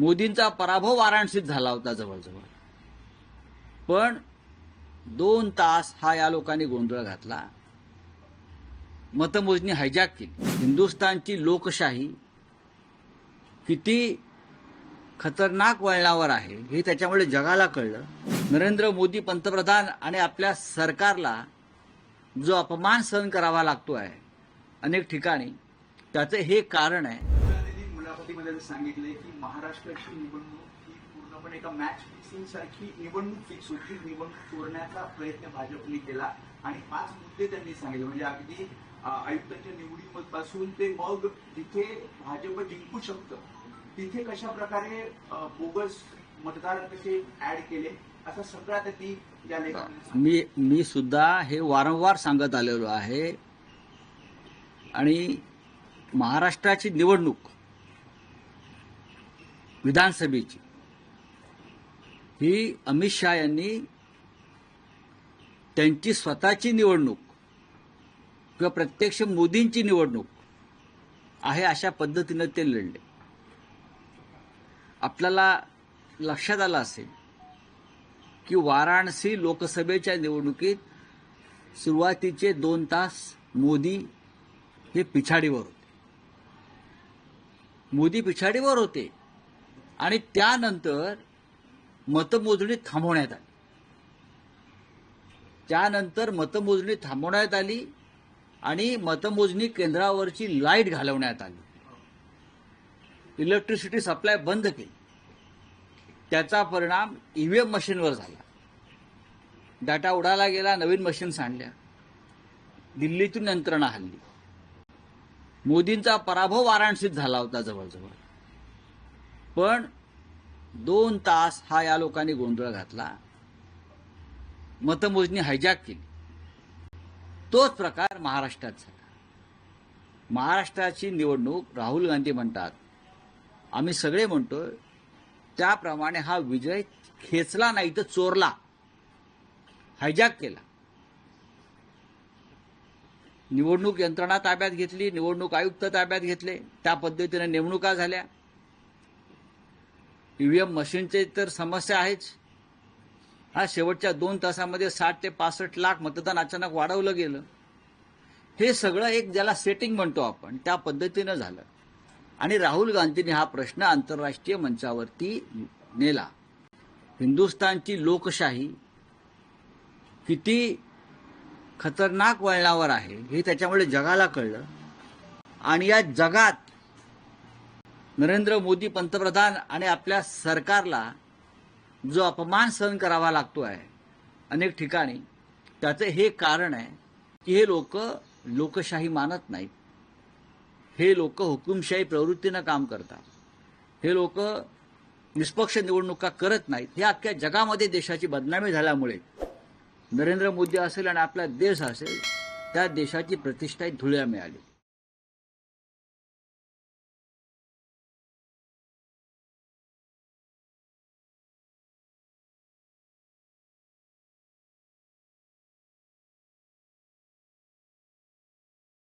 मोदींचा पराभव वाराणसीत झाला होता जवळजवळ. पण दोन तास हा या लोकांनी गोंधळ घातला. मतमोजणी हायजॅक केली. हिंदुस्थानची लोकशाही किती खतरनाक वळणावर आहे हे त्याच्यामुळे जगाला कळलं. नरेंद्र मोदी पंतप्रधान आणि आपल्या सरकारला जो अपमान सहन करावा लागतो आहे अनेक ठिकाणी त्याचं हे कारण आहे. त्यांनी सांगितले की महाराष्ट्राची निवडणूक ही पूर्णपणे एका मॅच फिक्सिंग सारखी निवडणूक फिक्स होती निवडणूक चोरण्याचा प्रयत्न भाजपने केला. आणि पाच मुद्दे त्यांनी सांगितले. म्हणजे अगदी आयुक्तांच्या निवडीपासून ते मग जिथे भाजप जिंकू शकतं तिथे कशा प्रकारे बोगस मतदार कसे ऍड केले असं सगळा त्यांनी या मी मी सुद्धा हे वारंवार सांगत आलेलो आहे. आणि महाराष्ट्राची निवडणूक विधानसभेची. ही अमित शहा यांनी त्यांची स्वतःची निवडणूक किंवा प्रत्यक्ष मोदींची निवडणूक आहे अशा पद्धतीनं ते लढले. आपल्याला लक्षात आलं असेल की वाराणसी लोकसभेच्या निवडणुकीत सुरुवातीचे दोन तास मोदी हे पिछाडीवर होते. मोदी पिछाडीवर होते. आणि त्यानंतर मतमोजणी थांबवण्यात आली. त्यानंतर मतमोजणी थांबवण्यात आली आणि मतमोजणी केंद्रावरची लाइट घालवण्यात आली. इलेक्ट्रिसिटी सप्लाय बंद केली. त्याचा परिणाम ईव्हीएम मशीनवर झाला. डाटा उडाला गेला नवीन मशीन्स आणल्या. दिल्लीतून यंत्रणा हल्ली. मोदींचा पराभव वाराणसीत झाला होता जवळजवळ. पण दोन तास हा या लोकांनी गोंधळ घातला. मतमोजणी हायजॅक केली. तोच प्रकार महाराष्ट्रात झाला. महाराष्ट्राची निवडणूक राहुल गांधी म्हणतात. आम्ही सगळे म्हणतो त्याप्रमाणे हा विजय खेचला नाही तर चोरला. हायजॅक केला. निवडणूक यंत्रणा ताब्यात घेतली निवडणूक आयुक्त ताब्यात घेतले त्या पद्धतीने नेमणुका झाल्या. ईव्हीएम मशीनचे तर समस्या आहेच. हा शेवटच्या दोन तासामध्ये साठ ते पासष्ट लाख मतदान अचानक वाढवलं गेलं. हे सगळं एक ज्याला सेटिंग म्हणतो आपण त्या पद्धतीनं झालं. आणि राहुल गांधींनी हा प्रश्न आंतरराष्ट्रीय मंचावरती नेला. हिंदुस्थानची लोकशाही किती खतरनाक वळणावर आहे हे त्याच्यामुळे जगाला कळलं. आणि या जगात नरेंद्र मोदी पंतप्रधान आणि आपल्या सरकारला जो अपमान सहन करावा लागतो आहे अनेक ठिकाणी त्याचं हे कारण आहे की हे लोक लोकशाही मानत नाहीत. हे लोक हुकुमशाही प्रवृत्तीनं काम करतात. हे लोक निष्पक्ष निवडणुका करत नाहीत. हे अख्ख्या जगामध्ये देशाची बदनामी झाल्यामुळे नरेंद्र मोदी असेल आणि आपला देश असेल त्या देशाची प्रतिष्ठा धुळ्या मिळाली.